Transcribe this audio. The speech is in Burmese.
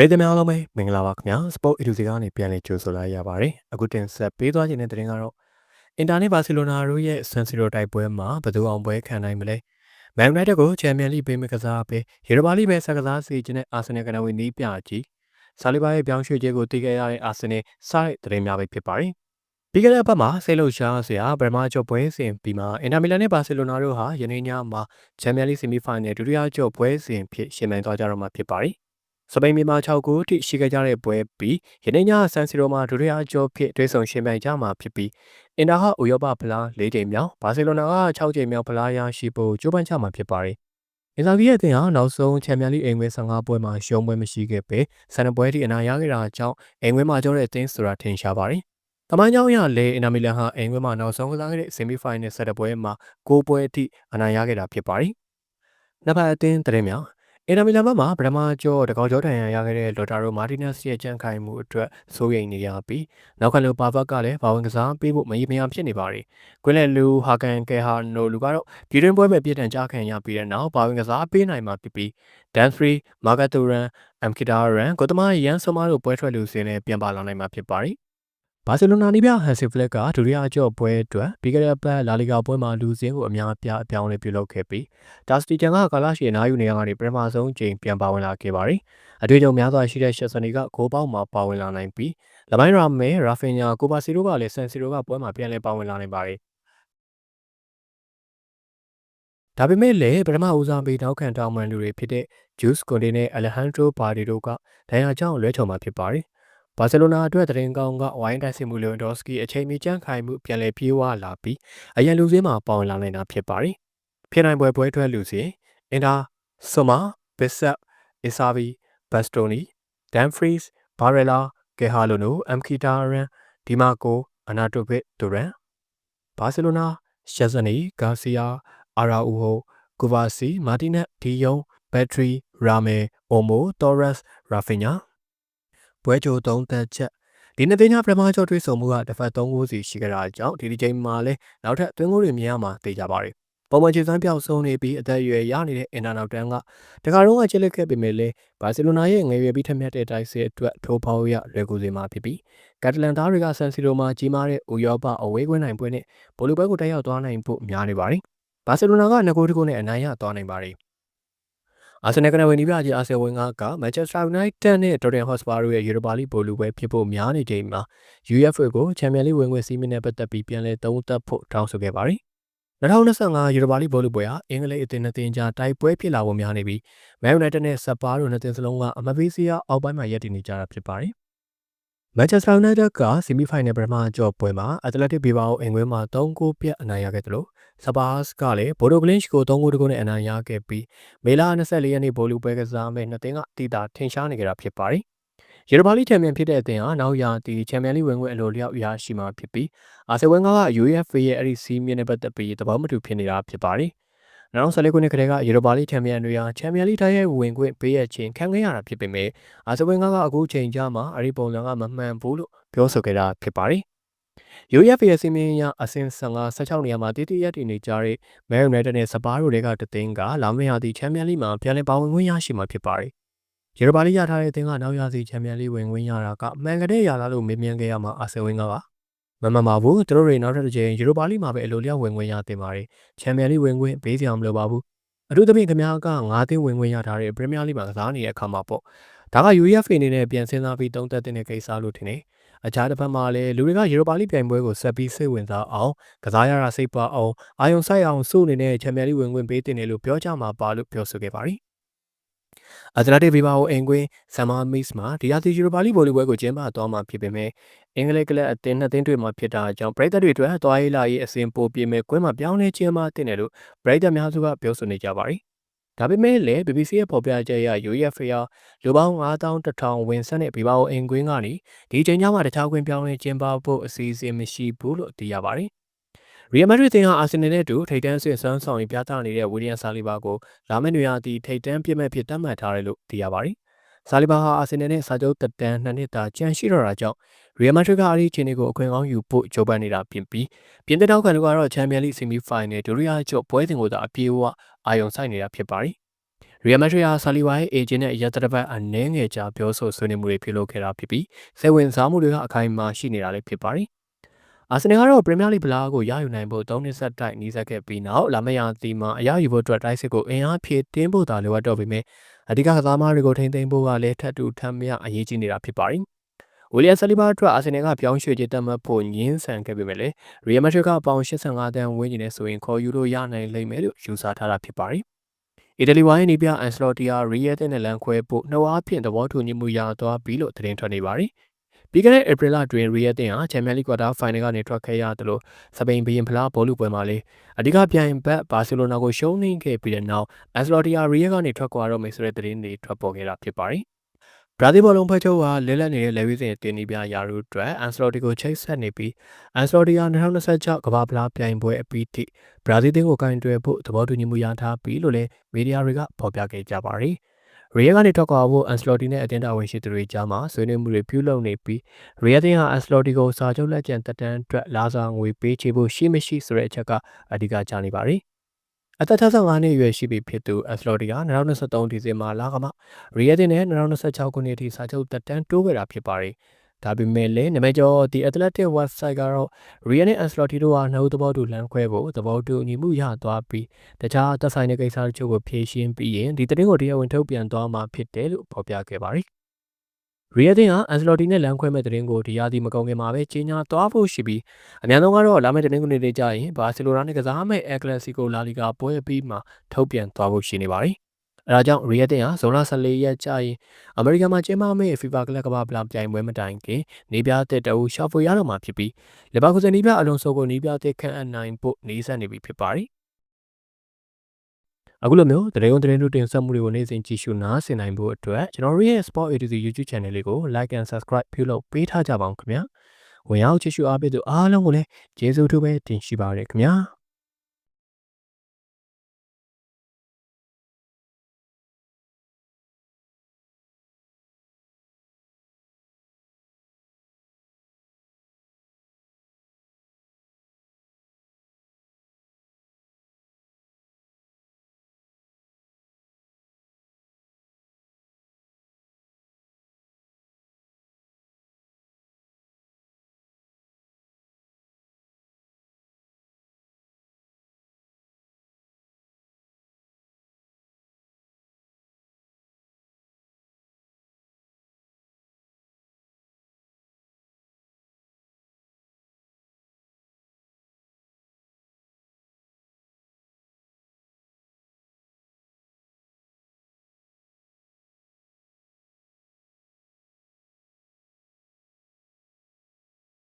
ပရိသတ်များအားလုံးပဲမင်္ဂလာပါခင်ဗျာ Sport Edu ကနေပြန်လည်ကြိုဆိုလိုက်ရပါတယ်အခုတင်ဆက်ပေးသွားခြင်းတဲ့တင်ကတော့အင်တာနက်ဘာစီလိုနာတို့ရဲ့ San Siro တိုက်ပွဲမှာဘယ်သူအောင်ပွဲခံနိုင်မလဲမန်ယူနိုက်တက်ကိုချန်ပီယံလိပေးမဲ့ကစားပေးယူရိုပါလိပဲဆက်ကစားစီခြင်းနဲ့အာဆင်နယ်ကနဝီနီးပြကြီးဆာလီဘာရဲ့ပြောင်းရွှေ့ခြင်းကိုတည်ခဲ့ရတဲ့အာဆင်နယ်စားတဲ့တင်များပဲဖြစ်ပါတယ်ပြီးခဲ့တဲ့အပတ်မှာဆေးလုံရှားဆရာဗရမာကျော်ပွဲစဉ်ပြီးမှအင်တာမီလန်နဲ့ဘာစီလိုနာတို့ဟာယနေ့ညမှာချန်ပီယံလိဆီမီဖိုင်နယ်ဒုတိယကျော်ပွဲစဉ်ဖြစ်ရှင်မြန်သွားကြတော့မှာဖြစ်ပါတယ် စပိန်မြန်မာ6ဂိုးထိရှိခဲ့ကြတဲ့ပွဲပြီးယနေ့ညဆန်စီရိုမှာဒုတိယအကျော်ဖြစ်တွဲဆောင်ရှင်ပြိုင်ကြမှာဖြစ်ပြီးအင်တာဟာဥရောပဖလား၄ချိန်မြောက်ဘာစီလိုနာက6ချိန်မြောက်ဖလားရရှိဖို့ကြိုးပမ်းကြမှာဖြစ်ပါတယ်။အင်ဇာဗီရဲ့အသင်းဟာနောက်ဆုံးချန်ပီယံလိအိမ်ဝဲ15ပွဲမှာရှုံးပွဲမရှိခဲ့ပေဆန်ပွဲထိအနိုင်ရခဲ့တာကြောင့်အိမ်ဝဲမှာကျော်တဲ့အသင်းဆိုတာထင်ရှားပါတယ်။တမန်ကြောင့်ရလေအင်နာမီလန်ဟာအိမ်ဝဲမှာနောက်ဆုံးကစားခဲ့တဲ့ဆီမီဖိုင်နယ်ဆက်ပွဲမှာ9ပွဲအထိအနိုင်ရခဲ့တာဖြစ်ပါတယ်။နှစ်ဖက်အသင်းတရင်မြောက် အင်တာမီလန်ဘက်မှာပထမကျော်တကောက်ကျော်တန်ရန်ရခဲ့တဲ့လော်တာရိုမာတီနက်စ်ရဲ့ကြံ့ခိုင်မှုအတွက်စိုးရိမ်နေရပြီးနောက်ခံလူပါဘက်ကလည်းဘာဝင်ကစားပေးဖို့မရေမရဖြစ်နေပါတယ်။ကွင်းလက်လူဟာကန်ကဲဟာနိုလူကတော့ပြည်တွင်းပွဲမဲ့ပြည်တန်ကြားခံရပြီးတဲ့နောက်ဘာဝင်ကစားပေးနိုင်မှာဖြစ်ပြီးဒန်ဖရီမာဂတ်တူရန်အမ်ကီတာရန်ကိုတမရန်ဆိုမာတို့ပွဲထွက်လူစင်းနဲ့ပြန်ပါလာနိုင်မှာဖြစ်ပါတယ်။ ဘာစီလိုနာနီးပြဟန်စီဖလက်ကဒုတိယအကျော့ပွဲအတွက်ပြီးခဲ့တဲ့ပတ်လာလီဂါပွဲမှာလူစင်းကိုအများအပြားအပြောင်းလဲပြုလုပ်ခဲ့ပြီးဒါစတီချန်ကကာလာရှိအနားယူနေရကနေပထမဆုံးချိန်ပြန်ပါဝင်လာခဲ့ပါတယ်။အတွေ့အကြုံများစွာရှိတဲ့ရှက်ဆန်နီကဂိုးပေါက်မှာပါဝင်လာနိုင်ပြီးလမိုင်းရာမဲရာဖင်ညာကိုပါစီရိုကလည်းဆန်စီရိုကပွဲမှာပြန်လဲပါဝင်လာနိုင်ပါတယ်။ဒါပေမဲ့လည်းပထမဦးစားပေးနောက်ခံတောင်းပန်လူတွေဖြစ်တဲ့ Juice Conte နဲ့ Alejandro Balde တို့ကဒဏ်ရာကြောင့်လွဲချော်မှာဖြစ်ပါတယ်။ ဘာစီလိုနာအတွက်တရင်ကောင်းကဝိုင်းတိုက်စစ်မှုလိုဒော့စကီအချိန်မီကြန့်ခိုင်မှုပြန်လည်ပြေးဝလာပြီးအရန်လူစင်းမှာပေါဝင်လာနိုင်တာဖြစ်ပါတယ်။ဖြစ်နိုင်ပွဲပွဲထွက်လူစီအင်တာဆိုမာဘစ်ဆက်အီဆာဗီဘတ်စတိုနီဒန်ဖရီးစ်ဘာရလာဂေဟာလိုနိုအမ်ခီတာရန်ဒီမာကိုအနာတိုဗစ်ဒူရန်ဘာစီလိုနာရှက်ဇနီဂါစီယာအာရာအူဟိုကူဗာစီမာတီနက်ဒီယုံဘက်ထရီရာမဲအိုမိုတောရက်စ်ရာဖီညာ ပွဲကြိုသုံးသက်ချက်ဒီနှစ်သိန်းညပထမကျော်တွေးဆုံမှုကတစ်ဖက်၃ဂိုးစီရှိကြတာကြောင့်ဒီဒီချိန်မှာလည်းနောက်ထပ်အတွင်းဂိုးတွေမြင်ရမှာသိကြပါတယ်။ပုံမှန်ခြေစွမ်းပြောက်ဆုံးနေပြီးအသက်အရွယ်ရနေတဲ့အင်တာနောက်တန်းကတခါတော့ကချစ်လက်ခဲ့ပေမဲ့လည်းဘာစီလိုနာရဲ့ငယ်ရွယ်ပြီးထက်မြက်တဲ့တိုက်စစ်အတွက်ထိုးဖောက်ရလွယ်ကူစေမှာဖြစ်ပြီးကက်တလန်သားတွေကဆန်စီလိုမှာကြီးမားတဲ့ဥရောပအဝေးကွင်းနိုင်ပွဲနဲ့ဘိုလိုပွဲကိုတက်ရောက်သွားနိုင်ဖို့များနေပါတယ်။ဘာစီလိုနာကငကိုးတကုနဲ့အနိုင်ရသွားနိုင်ပါတယ်။ အာဆင်နယ်ကနဝင်ဒီပြကြီးအာဆယ်ဝင်ကကမန်ချက်စတာယူနိုက်တက်နဲ့ဒေါ်တင်ဟော့စပါတို့ရဲ့ယူရိုပါလိဘိုလူပွဲဖြစ်ဖို့များနေချိန်မှာ UEFA ကိုချန်ပီယံလိဝင်ခွင့်စီးမင်းနဲ့ပတ်သက်ပြီးပြန်လည်သုံးသပ်ဖို့တောင်းဆိုခဲ့ပါတယ်။2025ယူရိုပါလိဘောလူပွဲဟာအင်္ဂလိပ်အသင်းနှစ်သင်းကြားတိုက်ပွဲဖြစ်လာဖို့များနေပြီးမန်ယူနိုက်တက်နဲ့ဆပ်ပါတို့နှစ်သင်းစလုံးကအမပေးစီယာအောက်ပိုင်းမှာရပ်တည်နေကြတာဖြစ်ပါတယ်။ မန်ချက်စတာယူနိုက်တက်ကဆီမီဖိုင်နယ်ပထမကြော့ပွဲမှာအက်တလက်တစ်ဘီဘာအိုအင်ကွင်းမှာ3ဂိုးပြတ်အနိုင်ရခဲ့တယ်လို့စပါးစ်ကလည်းဘိုဒိုဂလင်းချ်ကို3ဂိုးတကုနဲ့အနိုင်ရခဲ့ပြီးမေလ24ရက်နေ့ဘိုလူပွဲကစားမဲ့နှစ်သင်းကတီတာထင်ရှားနေကြတာဖြစ်ပါတယ်။ယူရိုပါလိချန်ပီယံဖြစ်တဲ့အသင်းဟာနောက်ရာသီချန်ပီယံလိဝင်ခွင့်အလိုလျောက်ရရှိမှာဖြစ်ပြီးအာဆယ်ဝင်ကက UEFA ရဲ့အဲ့ဒီစီးမြင့်နဲ့ပတ်သက်ပြီးသဘောမတူဖြစ်နေတာဖြစ်ပါတယ်။ 2014ခုနှစ်ကတည်းကယူရိုပါလိချန်ပီယံတွေဟာချန်ပီယံလိတိုက်ရိုက်ဝင်ခွင့်ပေးရခြင်းခံခဲ့ရတာဖြစ်ပေမဲ့အာဆဝင်ကကအခုချိန်ကြာမှာအရီပုံစံကမမှန်ဘူးလို့ပြောဆိုခဲ့တာဖြစ်ပါတယ်။ UEFA ရဲ့စီမင်းရအဆင့်15 16နေရာမှာတည်တည်ရတည်နေကြတဲ့ Man United နဲ့စပါးတို့တွေကတသိန်းကလာမယ့်ရာသီချန်ပီယံလိမှာပြန်လည်ပါဝင်ခွင့်ရရှိမှာဖြစ်ပါတယ်။ယူရိုပါလိရထားတဲ့အသင်းကနောက်ရာသီချန်ပီယံလိဝင်ခွင့်ရတာကမှန်ကတဲ့ရလာလို့မေးမြန်းခဲ့ရမှာအာဆယ်ဝင်ကပါ မမှန်ပါဘူးသူတို့တွေနောက်ထပ်တစ်ချိန်ယူရိုပါလိမှာပဲအလိုလျောက်ဝင်ခွင့်ရတင်ပါတယ်ချန်ပီယံလိဝင်ခွင့်ဘေးစရာမလိုပါဘူးအထူးသဖြင့်ခင်ဗျားက9သင်းဝင်ခွင့်ရထားတဲ့ပရီးမီးယားလိမှာကစားနေတဲ့အခါမှာပေါ့ဒါက UEFA အနေနဲ့ပြန်စဉ်းစားပြီးသုံးသပ်တဲ့ကိစ္စလို့ထင်တယ်အခြားတစ်ဖက်မှာလည်းလူတွေကယူရိုပါလိပြိုင်ပွဲကိုဆက်ပြီးစိတ်ဝင်စားအောင်ကစားရတာစိတ်ပါအောင်အာယုံဆိုင်အောင်စုအနေနဲ့ချန်ပီယံလိဝင်ခွင့်ပေးတင်တယ်လို့ပြောကြမှာပါလို့ပြောဆိုခဲ့ပါတယ် အက်တလက်တစ်ဘီဘာအိုအင်ကွင်းဆမ်မာမစ်မှာဒီယာတီယူရိုပါလိဗိုလ်ပွဲကိုကျင်းပသွားမှာဖြစ်ပေမဲ့အင်္ဂလိပ်ကလပ်အသင်းနှစ်သင်းတွေမှာဖြစ်တာကြောင့်ပရိသတ်တွေအတွက်သွားရေးလာရေးအစဉ်ပိုပြေမဲ့ကွင်းမှာပြောင်းလဲခြင်းမတင်တယ်လို့ပရိသတ်များစုကပြောဆိုနေကြပါတယ်။ဒါပေမဲ့လည်း BBC ရဲ့ဖော်ပြချက်အရ UEFA ရလူပေါင်း9100ဝင်ဆက်တဲ့ဘီဘာအိုအင်ကွင်းကနေဒီချိန်ကျမှတခြားကွင်းပြောင်းလဲကျင်းပဖို့အစီအစဉ်မရှိဘူးလို့သိရပါတယ်။ ရီယယ်မက်ဒရစ်တင်ဟာအာဆင်နယ်နဲ့အတူထိပ်တန်းဆွေးဆွမ်းဆောင်ရေးပြသနေတဲ့ဝီလျံဆာလီဘာကိုလာမယ့်နွေရာသီထိပ်တန်းပြည့်မဲ့ဖြစ်တတ်မှတ်ထားတယ်လို့သိရပါတယ်။ဆာလီဘာဟာအာဆင်နယ်နဲ့စာချုပ်တက်တန်းနှစ်နှစ်သာကျန်ရှိတော့တာကြောင့်ရီယယ်မက်ဒရစ်ကအဲ့ဒီအခြေအနေကိုအခွင့်ကောင်းယူဖို့ကြိုးပမ်းနေတာပြင်ပြီးပြင်သစ်တောက်ခံတို့ကတော့ချန်ပီယံလိဆီမီဖိုင်နယ်ဒုတိယကျော့ပွဲစဉ်ကိုသာအပြေးအဝအာယုံဆိုင်နေတာဖြစ်ပါတယ်။ရီယယ်မက်ဒရစ်ဟာဆာလီဘာရဲ့အေဂျင့်နဲ့ရက်သတ္တပတ်အနည်းငယ်ကြာပြောဆိုဆွေးနွေးမှုတွေပြုလုပ်ခဲ့တာဖြစ်ပြီးစိတ်ဝင်စားမှုတွေကအခိုင်အမာရှိနေတာလည်းဖြစ်ပါတယ်။ အာဆင်နယ်ကတော့ပရီးမီးယားလိဗလာကိုရယူနိုင်ဖို့၃နှစ်ဆက်တိုက်နှီးစပ်ခဲ့ပြီးနောက်လာမယာတီမှာအရယူဖို့အတွက်တိုက်စစ်ကိုအင်အားဖြည့်တင်းဖို့သာလိုအပ်တော့ပေမဲ့အဓိကကစားသမားတွေကိုထိန်းသိမ်းဖို့ကလည်းထပ်တူထပ်မြအရေးကြီးနေတာဖြစ်ပါတယ်။ဝီလီယံဆလီဘာအတွက်အာဆင်နယ်ကပြောင်းရွှေ့ခြင်းတတ်မှတ်ဖို့ညှင်းဆန်ခဲ့ပေမဲ့လည်းရီယယ်မက်ဒရစ်ကအပေါင်85တန်းဝန်းကျင်နဲ့ဆိုရင်ခေါ်ယူလို့ရနိုင်လိမ့်မယ်လို့ယူဆထားတာဖြစ်ပါတယ်။အီတလီဝိုင်းနေပြအန်စလော်တီယာရီယယ်တဲ့နဲ့လန်ခွဲဖို့နှုတ်အားဖြင့်သဘောတူညီမှုရသွားပြီလို့သတင်းထွက်နေပါတယ်။ ပြီးခဲ့တဲ့ဧပြီလတွင်ရီယယ်တင်ဟာချန်ပီယံလိကွာတာဖိုင်နယ်ကနေထွက်ခဲ့ရတယ်လို့စပိန်ဘီယင်ဖလားဘောလုံးပွဲမှာလေအဓိကပြိုင်ဘက်ဘာစီလိုနာကိုရှုံးနိမ့်ခဲ့ပြီးတဲ့နောက်အန်စလော်တီယာရီယယ်ကနေထွက်ခွာတော့မယ်ဆိုတဲ့သတင်းတွေထွက်ပေါ်ခဲ့တာဖြစ်ပါတယ်။ဘရာဇီးဘောလုံးဖွဲ့ချုပ်ဟာလဲလက်နေတဲ့လေဝီးစင်တင်နီပြရာရူအတွက်အန်စလော်တီကိုချိတ်ဆက်နေပြီးအန်စလော်တီဟာ2026ကမ္ဘာဖလားပြိုင်ပွဲအပြီးထိဘရာဇီးတင်းကိုကင်တွယ်ဖို့သဘောတူညီမှုရထားပြီးလို့လည်းမီဒီယာတွေကဖော်ပြခဲ့ကြပါတယ်။ ရီယယ်ကနေထွက်ခွာဖို့အန်စလော်တီနဲ့အတင်းတာဝန်ရှိသူတွေကြားမှာဆွေးနွေးမှုတွေပြုလုပ်နေပြီးရီယယ်တင်းဟာအန်စလော်တီကိုစာချုပ်လက်ကျန်တက်တန်းအတွက်လာစာငွေပေးချေဖို့ရှိမရှိဆိုတဲ့အချက်ကအဓိကကျနေပါတယ်။အသက်65နှစ်အရွယ်ရှိပြီဖြစ်သူအက်စလော်ဒီက2023ဒီဇင်ဘာလကမှရီယက်တင်နဲ့2026ခုနှစ်အထိစာချုပ်တက်တန်းတိုးခဲ့တာဖြစ်ပါတယ်။ ဒါပေမဲ့လည်းနမဲကျော်ဒီ Athletic website ကတော့ Real နဲ့ Ancelotti တို့ဟာနှုတ်သဘောတူလမ်းခွဲဖို့သဘောတူညီမှုရသွားပြီးတခြားသက်ဆိုင်တဲ့ကိစ္စတချို့ကိုဖြေရှင်းပြီးရင်ဒီသတင်းကိုတရားဝင်ထုတ်ပြန်သွားမှာဖြစ်တယ်လို့ဖော်ပြခဲ့ပါတယ်ရီယယ်တင်ဟာအန်ဆလော်တီနဲ့လမ်းခွဲမဲ့တဲ့ရင်ကိုဒီရာသီမကုန်ခင်မှာပဲကြီးညာသွားဖို့ရှိပြီးအများဆုံးကတော့လာမယ့်တဲ့ရင်ကိုနေကြရင်ဘာစီလိုနာနဲ့ကစားမဲ့အက်ကလစီကိုလာလီဂါပွဲပြီးမှထုတ်ပြန်သွားဖို့ရှိနေပါတယ်။ အဲဒါကြောင့်ရီယယ်တင်ဟာဇွန်လ14ရက်ကြာရင်အမေရိကန်မှာကျင်းပမယ့် FIFA ကလပ်ကမ္ဘာပလာပြိုင်ပွဲမတိုင်ခင်နေပြတဲ့တအူရှာဖွေရတော့မှာဖြစ်ပြီးလီဗာပူးဇန်နီးပြအလွန်ဆိုကိုနီးပြတဲ့ခန့်အပ်နိုင်ဖို့နေဆက်နေပြီဖြစ်ပါတယ်အခုလိုမျိုးတရေုံတရင်တို့တင်ဆက်မှုတွေကိုနေ့စဉ်ကြည့်ရှုနားဆင်နိုင်ဖို့အတွက်ကျွန်တော်ရဲ့ Sport ATC YouTube Channel လေးကို Like and Subscribe ပြုလုပ်ပေးထားကြပါအောင်ခင်ဗျာဝင်ရောက်ကြည့်ရှုအားပေးသူအားလုံးကိုလည်းကျေးဇူးထူးပဲတင်ရှိပါရစေခင်ဗျာ